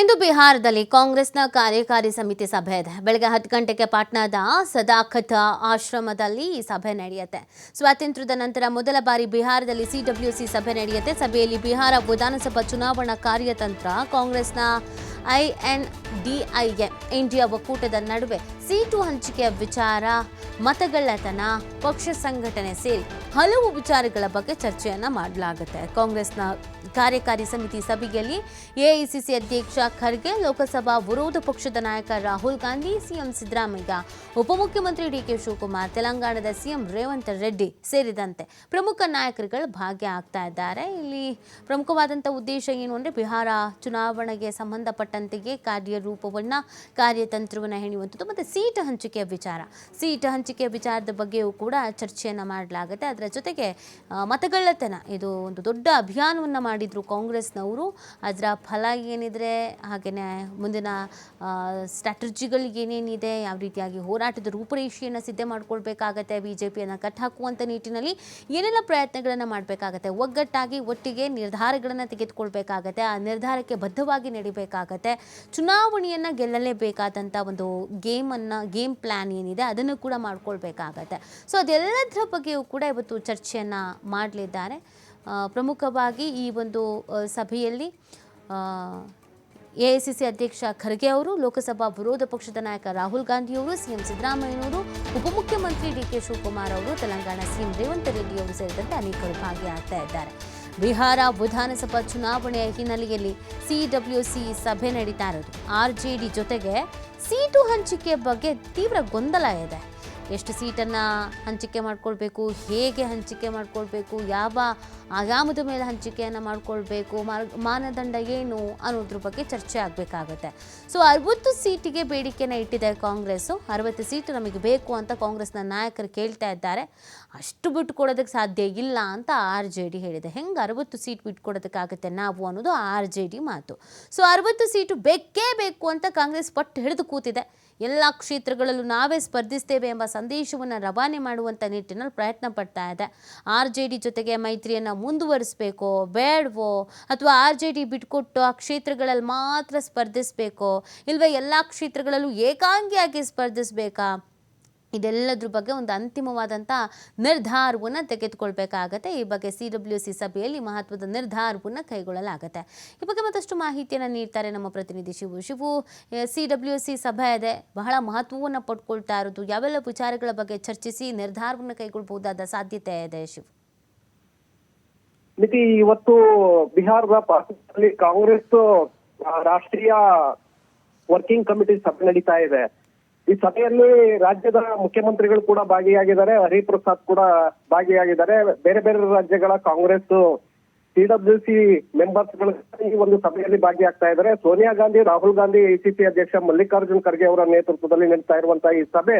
ಇಂದು ಬಿಹಾರದಲ್ಲಿ ಕಾಂಗ್ರೆಸ್ನ ಕಾರ್ಯಕಾರಿ ಸಮಿತಿ ಸಭೆ ಇದೆ. ಬೆಳಗ್ಗೆ ಹತ್ತು ಗಂಟೆಗೆ ಪಾಟ್ನಾದ ಸದಾಖತ್ ಆಶ್ರಮದಲ್ಲಿ ಈ ಸಭೆ ನಡೆಯುತ್ತೆ. ಸ್ವಾತಂತ್ರ್ಯದ ನಂತರ ಮೊದಲ ಬಾರಿ ಬಿಹಾರದಲ್ಲಿ ಸಿಡಬ್ಲ್ಯೂಸಿ ಸಭೆ ನಡೆಯುತ್ತೆ. ಸಭೆಯಲ್ಲಿ ಬಿಹಾರ ವಿಧಾನಸಭಾ ಚುನಾವಣಾ ಕಾರ್ಯತಂತ್ರ ಕಾಂಗ್ರೆಸ್ನ ಐಎನ್ಡಿಐಎ ಇಂಡಿಯಾ ಒಕ್ಕೂಟದ ನಡುವೆ ಸೀಟು ಹಂಚಿಕೆಯ ವಿಚಾರ, ಮತಗಳ್ಳತನ, ಪಕ್ಷ ಸಂಘಟನೆ ಸೇರಿ. ಹಲವು ವಿಚಾರಗಳ ಬಗ್ಗೆ ಚರ್ಚೆಯನ್ನು ಮಾಡಲಾಗುತ್ತೆ. ಕಾಂಗ್ರೆಸ್ನ ಕಾರ್ಯಕಾರಿ ಸಮಿತಿ ಸಭೆಯಲ್ಲಿ ಎಐಸಿಸಿ ಅಧ್ಯಕ್ಷ ಖರ್ಗೆ, ಲೋಕಸಭಾ ವಿರೋಧ ಪಕ್ಷದ ನಾಯಕ ರಾಹುಲ್ ಗಾಂಧಿ, ಸಿಎಂ ಸಿದ್ದರಾಮಯ್ಯ, ಉಪಮುಖ್ಯಮಂತ್ರಿ ಡಿಕೆ ಶಿವಕುಮಾರ್, ತೆಲಂಗಾಣದ ಸಿಎಂ ರೇವಂತ್ ರೆಡ್ಡಿ ಸೇರಿದಂತೆ ಪ್ರಮುಖ ನಾಯಕರುಗಳು ಭಾಗಿಯಾಗ್ತಾ ಇದ್ದಾರೆ. ಇಲ್ಲಿ ಪ್ರಮುಖವಾದಂಥ ಉದ್ದೇಶ ಏನು ಅಂದರೆ ಬಿಹಾರ ಚುನಾವಣೆಗೆ ಸಂಬಂಧಪಟ್ಟಂತೆಯೇ ಕಾರ್ಯರೂಪವನ್ನು, ಕಾರ್ಯತಂತ್ರವನ್ನು ಹೆಣೆಯುವಂಥದ್ದು ಮತ್ತು ಸೀಟ್ ಹಂಚಿಕೆಯ ವಿಚಾರ. ಸೀಟ್ ಹಂಚಿಕೆಯ ವಿಚಾರದ ಬಗ್ಗೆಯೂ ಕೂಡ ಚರ್ಚೆಯನ್ನು ಮಾಡಲಾಗುತ್ತೆ. ಅದರ ಜೊತೆಗೆ ಮತಗಳ್ಳತನ. ಇದು ಒಂದು ದೊಡ್ಡ ಅಭಿಯಾನವನ್ನು ಮಾಡಿದರು ಕಾಂಗ್ರೆಸ್ನವರು. ಅದರ ಫಲ ಏನಿದ್ರೆ ಹಾಗೆಯೇ ಮುಂದಿನ ಸ್ಟ್ರಾಟಜಿಗಳು ಏನೇನಿದೆ, ಯಾವ ರೀತಿಯಾಗಿ ಹೋರಾಟದ ರೂಪರೇಷೆಯನ್ನು ಸಿದ್ಧ ಮಾಡ್ಕೊಳ್ಬೇಕಾಗತ್ತೆ ಬಿ ಜೆ ಪಿಯನ್ನು ಕಟ್ಟಾಕುವಂಥ ನಿಟ್ಟಿನಲ್ಲಿ ಏನೆಲ್ಲ ಪ್ರಯತ್ನಗಳನ್ನು ಮಾಡಬೇಕಾಗತ್ತೆ, ಒಗ್ಗಟ್ಟಾಗಿ ಒಟ್ಟಿಗೆ ನಿರ್ಧಾರಗಳನ್ನು ತೆಗೆದುಕೊಳ್ಬೇಕಾಗತ್ತೆ, ಆ ನಿರ್ಧಾರಕ್ಕೆ ಬದ್ಧವಾಗಿ ನಡಿಬೇಕಾಗತ್ತೆ, ಚುನಾವಣೆಯನ್ನು ಗೆಲ್ಲಲೇಬೇಕಾದಂಥ ಒಂದು ಗೇಮನ್ನು, ಗೇಮ್ ಪ್ಲ್ಯಾನ್ ಏನಿದೆ, ಅದನ್ನು ಕೂಡ ಮಾಡ್ಕೊಳ್ಬೇಕಾಗತ್ತೆ. ಸೊ, ಅದೆಲ್ಲದರ ಬಗ್ಗೆಯೂ ಕೂಡ ಇವತ್ತು ಚರ್ಚೆಯನ್ನು ಮಾಡಲಿದ್ದಾರೆ. ಪ್ರಮುಖವಾಗಿ ಈ ಒಂದು ಸಭೆಯಲ್ಲಿ ಎ ಐ ಸಿ ಸಿ ಅಧ್ಯಕ್ಷ ಖರ್ಗೆ ಅವರು, ಲೋಕಸಭಾ ವಿರೋಧ ಪಕ್ಷದ ನಾಯಕ ರಾಹುಲ್ ಗಾಂಧಿಯವರು, ಸಿಎಂ ಸಿದ್ದರಾಮಯ್ಯನವರು, ಉಪಮುಖ್ಯಮಂತ್ರಿ ಡಿ ಕೆ ಶಿವಕುಮಾರ್ ಅವರು, ತೆಲಂಗಾಣ ಸಿಎಂ ರೇವಂತ್ ರೆಡ್ಡಿಯವರು ಸೇರಿದಂತೆ ಅನೇಕರು ಭಾಗಿಯಾಗ್ತಾ ಇದ್ದಾರೆ. ಬಿಹಾರ ವಿಧಾನಸಭಾ ಚುನಾವಣೆಯ ಹಿನ್ನೆಲೆಯಲ್ಲಿ ಸಿಡಬ್ಲ್ಯೂಸಿ ಸಭೆ ನಡೀತಾ ಇರೋದು. ಆರ್ ಜೆ ಡಿ ಜೊತೆಗೆ ಸೀಟು ಹಂಚಿಕೆ ಬಗ್ಗೆ ತೀವ್ರ ಗೊಂದಲ ಇದೆ. ಎಷ್ಟು ಸೀಟನ್ನು ಹಂಚಿಕೆ ಮಾಡಿಕೊಳ್ಬೇಕು, ಹೇಗೆ ಹಂಚಿಕೆ ಮಾಡ್ಕೊಳ್ಬೇಕು, ಯಾವ ಆಯಾಮದ ಮೇಲೆ ಹಂಚಿಕೆಯನ್ನು ಮಾಡಿಕೊಳ್ಬೇಕು ಮಾನದಂಡ ಏನು ಅನ್ನೋದ್ರ ಬಗ್ಗೆ ಚರ್ಚೆ ಆಗಬೇಕಾಗತ್ತೆ. ಸೊ ಅರವತ್ತು ಸೀಟಿಗೆ ಬೇಡಿಕೆಯನ್ನು ಇಟ್ಟಿದೆ ಕಾಂಗ್ರೆಸ್ಸು. ಅರವತ್ತು ಸೀಟು ನಮಗೆ ಬೇಕು ಅಂತ ಕಾಂಗ್ರೆಸ್ನ ನಾಯಕರು ಕೇಳ್ತಾ ಇದ್ದಾರೆ. ಅಷ್ಟು ಬಿಟ್ಕೊಡೋದಕ್ಕೆ ಸಾಧ್ಯ ಇಲ್ಲ ಅಂತ ಆರ್ ಜೆ ಡಿ ಹೇಳಿದೆ. ಹೆಂಗೆ ಅರವತ್ತು ಸೀಟ್ ಬಿಟ್ಕೊಡೋದಕ್ಕಾಗುತ್ತೆ ನಾವು ಅನ್ನೋದು ಆರ್ ಜೆ ಡಿ ಮಾತು. ಸೊ ಅರವತ್ತು ಸೀಟು ಬೇಕೇ ಬೇಕು ಅಂತ ಕಾಂಗ್ರೆಸ್ ಪಟ್ಟು ಹಿಡಿದು ಕೂತಿದೆ. ಎಲ್ಲ ಕ್ಷೇತ್ರಗಳಲ್ಲೂ ನಾವೇ ಸ್ಪರ್ಧಿಸ್ತೇವೆ ಎಂಬ ಸಂದೇಶವನ್ನು ರವಾನೆ ಮಾಡುವಂಥ ನಿಟ್ಟಿನಲ್ಲಿ ಪ್ರಯತ್ನ ಪಡ್ತಾ ಇದೆ. ಆರ್ ಜೆ ಡಿ ಜೊತೆಗೆ ಮೈತ್ರಿಯನ್ನು ಮುಂದುವರಿಸಬೇಕೋ, ಬೇಡವೋ, ಅಥವಾ ಆರ್ ಜೆ ಡಿ ಬಿಟ್ಕೊಟ್ಟು ಆ ಕ್ಷೇತ್ರಗಳಲ್ಲಿ ಮಾತ್ರ ಸ್ಪರ್ಧಿಸಬೇಕೋ, ಇಲ್ವೇ ಎಲ್ಲ ಕ್ಷೇತ್ರಗಳಲ್ಲೂ ಏಕಾಂಗಿಯಾಗಿ ಸ್ಪರ್ಧಿಸಬೇಕಾ? ಇದೆಲ್ಲದ್ರ ಬಗ್ಗೆ ಒಂದು ಅಂತಿಮವಾದಂಥ ನಿರ್ಧಾರವನ್ನು ತೆಗೆದುಕೊಳ್ಬೇಕಾಗತ್ತೆ. ಈ ಬಗ್ಗೆ ಸಿ ಡಬ್ಲ್ಯೂ ಸಿ ಸಭೆಯಲ್ಲಿ ಮಹತ್ವದ ನಿರ್ಧಾರವನ್ನು ಕೈಗೊಳ್ಳಲಾಗುತ್ತೆ. ಈ ಬಗ್ಗೆ ಮತ್ತಷ್ಟು ಮಾಹಿತಿಯನ್ನು ನೀಡ್ತಾರೆ ನಮ್ಮ ಪ್ರತಿನಿಧಿ Shivu. Shivu C W C ಸಭೆ ಇದೆ ಬಹಳ ಮಹತ್ವವನ್ನು ಪಡ್ಕೊಳ್ತಾ ಇರೋದು. ಯಾವೆಲ್ಲ ವಿಚಾರಗಳ ಬಗ್ಗೆ ಚರ್ಚಿಸಿ ನಿರ್ಧಾರವನ್ನು ಕೈಗೊಳ್ಳಬಹುದಾದ ಸಾಧ್ಯತೆ ಇದೆ ಶಿವು? ಮಿತಿ ಇವತ್ತು ಬಿಹಾರದ ಕಾಂಗ್ರೆಸ್ ರಾಷ್ಟ್ರೀಯ ವರ್ಕಿಂಗ್ ಕಮಿಟಿ ಸಭೆ ನಡೀತಾ ಇದೆ. ಈ ಸಭೆಯಲ್ಲಿ ರಾಜ್ಯದ ಮುಖ್ಯಮಂತ್ರಿಗಳು ಕೂಡ ಭಾಗಿಯಾಗಿದ್ದಾರೆ, ಹರಿಪ್ರಸಾದ್ ಕೂಡ ಭಾಗಿಯಾಗಿದ್ದಾರೆ. ಬೇರೆ ಬೇರೆ ರಾಜ್ಯಗಳ ಕಾಂಗ್ರೆಸ್ ಸಿಡಬ್ಲ್ಯೂ ಸಿ ಮೆಂಬರ್ಸ್ಗಳು ಈ ಒಂದು ಸಭೆಯಲ್ಲಿ ಭಾಗಿಯಾಗ್ತಾ ಇದ್ದಾರೆ. ಸೋನಿಯಾ ಗಾಂಧಿ, ರಾಹುಲ್ ಗಾಂಧಿ ಎಸಿಸಿ ಅಧ್ಯಕ್ಷ ಮಲ್ಲಿಕಾರ್ಜುನ್ ಖರ್ಗೆ ಅವರ ನೇತೃತ್ವದಲ್ಲಿ ನಡೀತಾ ಇರುವಂತಹ ಈ ಸಭೆ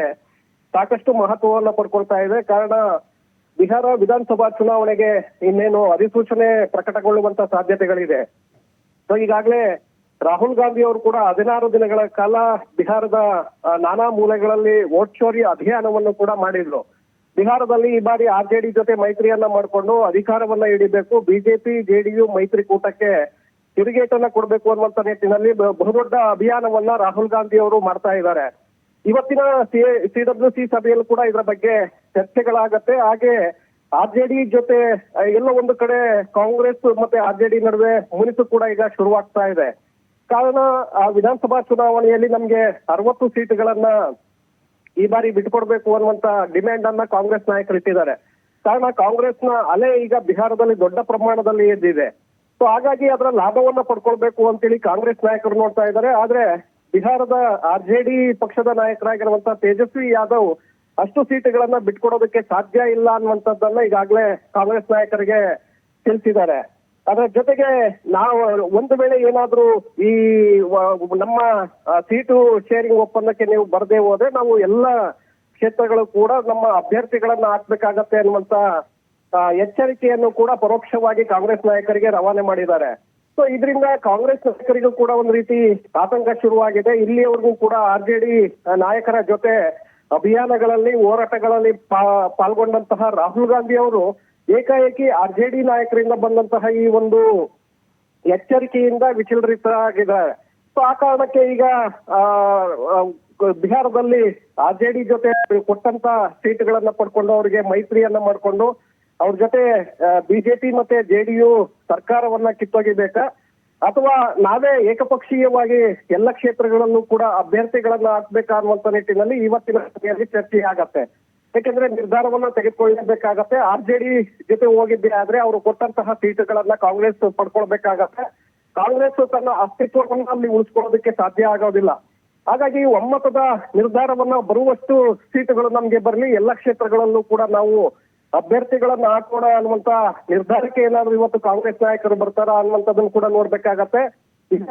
ಸಾಕಷ್ಟು ಮಹತ್ವವನ್ನು ಪಡ್ಕೊಳ್ತಾ ಇದೆ. ಕಾರಣ, ಬಿಹಾರ ವಿಧಾನಸಭಾ ಚುನಾವಣೆಗೆ ಇನ್ನೇನು ಅಧಿಸೂಚನೆ ಪ್ರಕಟಗೊಳ್ಳುವಂತ ಸಾಧ್ಯತೆಗಳಿದೆ. ಸೊ ಈಗಾಗಲೇ ರಾಹುಲ್ ಗಾಂಧಿ ಅವರು ಕೂಡ ಹದಿನಾರು ದಿನಗಳ ಕಾಲ ಬಿಹಾರದ ನಾನಾ ಮೂಲೆಗಳಲ್ಲಿ ವೋಟ್ ಚೋರಿ ಅಭಿಯಾನವನ್ನು ಕೂಡ ಮಾಡಿದ್ರು. ಬಿಹಾರದಲ್ಲಿ ಈ ಬಾರಿ ಆರ್ಜೆಡಿ ಜೊತೆ ಮೈತ್ರಿಯನ್ನ ಮಾಡಿಕೊಂಡು ಅಧಿಕಾರವನ್ನ ಹಿಡಿಬೇಕು ಬಿಜೆಪಿ ಜೆಡಿಯು ಮೈತ್ರಿಕೂಟಕ್ಕೆ ತಿರುಗೇಟನ್ನ ಕೊಡಬೇಕು ಅನ್ನುವಂತ ನಿಟ್ಟಿನಲ್ಲಿ ಬಹುದೊಡ್ಡ ಅಭಿಯಾನವನ್ನ ರಾಹುಲ್ ಗಾಂಧಿ ಅವರು ಮಾಡ್ತಾ ಇದ್ದಾರೆ. ಇವತ್ತಿನ ಸಿಡಬ್ಲ್ಯೂ ಸಿ ಸಭೆಯಲ್ಲಿ ಕೂಡ ಇದರ ಬಗ್ಗೆ ಚರ್ಚೆಗಳಾಗತ್ತೆ. ಹಾಗೆ ಆರ್ಜೆಡಿ ಜೊತೆ ಎಲ್ಲ ಒಂದು ಕಡೆ ಕಾಂಗ್ರೆಸ್ ಮತ್ತೆ ಆರ್ಜೆಡಿ ನಡುವೆ ಮುನಿಸು ಕೂಡ ಈಗ ಶುರುವಾಗ್ತಾ ಇದೆ. ಕಾರಣ, ಆ ವಿಧಾನಸಭಾ ಚುನಾವಣೆಯಲ್ಲಿ ನಮ್ಗೆ ಅರವತ್ತು ಸೀಟ್ಗಳನ್ನ ಈ ಬಾರಿ ಬಿಟ್ಕೊಡ್ಬೇಕು ಅನ್ನುವಂತ ಡಿಮ್ಯಾಂಡ್ ಅನ್ನ ಕಾಂಗ್ರೆಸ್ ನಾಯಕರು ಇಟ್ಟಿದ್ದಾರೆ. ಕಾರಣ, ಕಾಂಗ್ರೆಸ್ನ ಅಲೆ ಈಗ ಬಿಹಾರದಲ್ಲಿ ದೊಡ್ಡ ಪ್ರಮಾಣದಲ್ಲಿ ಎದ್ದಿದೆ. ಸೊ ಹಾಗಾಗಿ ಅದರ ಲಾಭವನ್ನ ಪಡ್ಕೊಳ್ಬೇಕು ಅಂತೇಳಿ ಕಾಂಗ್ರೆಸ್ ನಾಯಕರು ನೋಡ್ತಾ ಇದ್ದಾರೆ. ಆದ್ರೆ, ಬಿಹಾರದ ಆರ್ ಜೆ ಡಿ ಪಕ್ಷದ ನಾಯಕರಾಗಿರುವಂತ ತೇಜಸ್ವಿ ಯಾದವ್ ಅಷ್ಟು ಸೀಟುಗಳನ್ನ ಬಿಟ್ಕೊಡೋದಕ್ಕೆ ಸಾಧ್ಯ ಇಲ್ಲ ಅನ್ನುವಂಥದ್ದನ್ನ ಈಗಾಗಲೇ ಕಾಂಗ್ರೆಸ್ ನಾಯಕರಿಗೆ ತಿಳಿಸಿದ್ದಾರೆ. ಅದರ ಜೊತೆಗೆ ನಾವು ಒಂದು ವೇಳೆ ಏನಾದ್ರೂ ಈ ನಮ್ಮ ಸೀಟು ಶೇರಿಂಗ್ ಒಪ್ಪಂದಕ್ಕೆ ನೀವು ಬರದೇ ಹೋದ್ರೆ ನಾವು ಎಲ್ಲ ಕ್ಷೇತ್ರಗಳು ಕೂಡ ನಮ್ಮ ಅಭ್ಯರ್ಥಿಗಳನ್ನ ಹಾಕ್ಬೇಕಾಗತ್ತೆ ಅನ್ನುವಂತ ಎಚ್ಚರಿಕೆಯನ್ನು ಕೂಡ ಪರೋಕ್ಷವಾಗಿ ಕಾಂಗ್ರೆಸ್ ನಾಯಕರಿಗೆ ರವಾನೆ ಮಾಡಿದ್ದಾರೆ. ಸೊ ಇದರಿಂದ ಕಾಂಗ್ರೆಸ್ ನಾಯಕರಿಗೂ ಕೂಡ ಒಂದು ರೀತಿ ಆತಂಕ ಶುರುವಾಗಿದೆ. ಇಲ್ಲಿಯವರೆಗೂ ಕೂಡ ಆರ್ಜೆಡಿ ನಾಯಕರ ಜೊತೆ ಅಭಿಯಾನಗಳಲ್ಲಿ, ಹೋರಾಟಗಳಲ್ಲಿ ಪಾಲ್ಗೊಂಡಂತಹ ರಾಹುಲ್ ಗಾಂಧಿ ಅವರು ಏಕಾಏಕಿ ಆರ್ ಜೆ ಡಿ ನಾಯಕರಿಂದ ಬಂದಂತಹ ಈ ಒಂದು ಎಚ್ಚರಿಕೆಯಿಂದ ವಿಚಲರಿತರಾಗಿದ್ದಾರೆ ಸೊ ಆ ಕಾರಣಕ್ಕೆ ಈಗ ಬಿಹಾರದಲ್ಲಿ ಆರ್ ಜೆ ಡಿ ಜೊತೆ ಕೊಟ್ಟಂತ ಸೀಟ್ಗಳನ್ನ ಪಡ್ಕೊಂಡು ಅವರಿಗೆ ಮೈತ್ರಿಯನ್ನ ಮಾಡ್ಕೊಂಡು ಅವ್ರ ಜೊತೆ ಬಿಜೆಪಿ ಮತ್ತೆ ಜೆಡಿಯು ಸರ್ಕಾರವನ್ನ ಕಿತ್ತೊಗಿಬೇಕಾ? ಅಥವಾ ನಾವೇ ಏಕಪಕ್ಷೀಯವಾಗಿ ಎಲ್ಲ ಕ್ಷೇತ್ರಗಳಲ್ಲೂ ಕೂಡ ಅಭ್ಯರ್ಥಿಗಳನ್ನ ಹಾಕ್ಬೇಕಾ ಅನ್ನುವಂತ ನಿಟ್ಟಿನಲ್ಲಿ ಇವತ್ತಿನ ಚರ್ಚೆ ಆಗತ್ತೆ ಯಾಕೆಂದ್ರೆ ನಿರ್ಧಾರವನ್ನ ತೆಗೆದುಕೊಳ್ಳಬೇಕಾಗತ್ತೆ. ಆರ್ ಜೆ ಡಿ ಜೊತೆ ಹೋಗಿದ್ದೆ ಆದ್ರೆ ಅವರು ಕೊಟ್ಟಂತಹ ಸೀಟುಗಳನ್ನ ಕಾಂಗ್ರೆಸ್ ಪಡ್ಕೊಳ್ಬೇಕಾಗತ್ತೆ. ಕಾಂಗ್ರೆಸ್ ತನ್ನ ಅಸ್ತಿತ್ವವನ್ನ ಅಲ್ಲಿ ಉಳಿಸ್ಕೊಳ್ಳೋದಕ್ಕೆ ಸಾಧ್ಯ ಆಗೋದಿಲ್ಲ. ಹಾಗಾಗಿ ಒಮ್ಮತದ ನಿರ್ಧಾರವನ್ನ ಬರುವಷ್ಟು ಸೀಟುಗಳು ನಮ್ಗೆ ಬರಲಿ, ಎಲ್ಲ ಕ್ಷೇತ್ರಗಳಲ್ಲೂ ಕೂಡ ನಾವು ಅಭ್ಯರ್ಥಿಗಳನ್ನ ಹಾಕೋಣ ಅನ್ನುವಂತ ನಿರ್ಧಾರಕ್ಕೆ ಏನಾದ್ರು ಇವತ್ತು ಕಾಂಗ್ರೆಸ್ ನಾಯಕರು ಬರ್ತಾರ ಅನ್ನುವಂಥದ್ದನ್ನು ಕೂಡ ನೋಡ್ಬೇಕಾಗತ್ತೆ. ಇದರ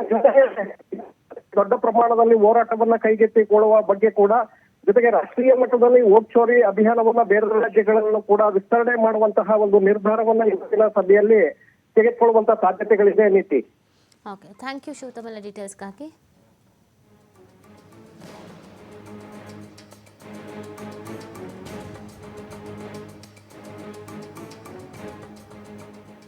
ದೊಡ್ಡ ಪ್ರಮಾಣದಲ್ಲಿ ಹೋರಾಟವನ್ನ ಕೈಗೆತ್ತಿಕೊಳ್ಳುವ ಬಗ್ಗೆ ಕೂಡ ಜೊತೆಗೆ ರಾಷ್ಟ್ರೀಯ ಮಟ್ಟದಲ್ಲಿ ಓಟ್ ಚೋರಿ ಅಭಿಯಾನವನ್ನ ಬೇರೆ ರಾಜ್ಯಗಳಲ್ಲೂ ಕೂಡ ವಿಸ್ತರಣೆ ಮಾಡುವಂತಹ ಒಂದು ನಿರ್ಧಾರವನ್ನ ಇವತ್ತಿನ ಸಭೆಯಲ್ಲಿ ತೆಗೆದುಕೊಳ್ಳುವಂತಹ ಸಾಧ್ಯತೆಗಳಿದೆ ನೀತಿ ಓಕೆ ಥ್ಯಾಂಕ್ ಯು ಶಿವ ತಮ್ಮೆಲ್ಲ ಡೀಟೇಲ್ಸ್ಗಾಗಿ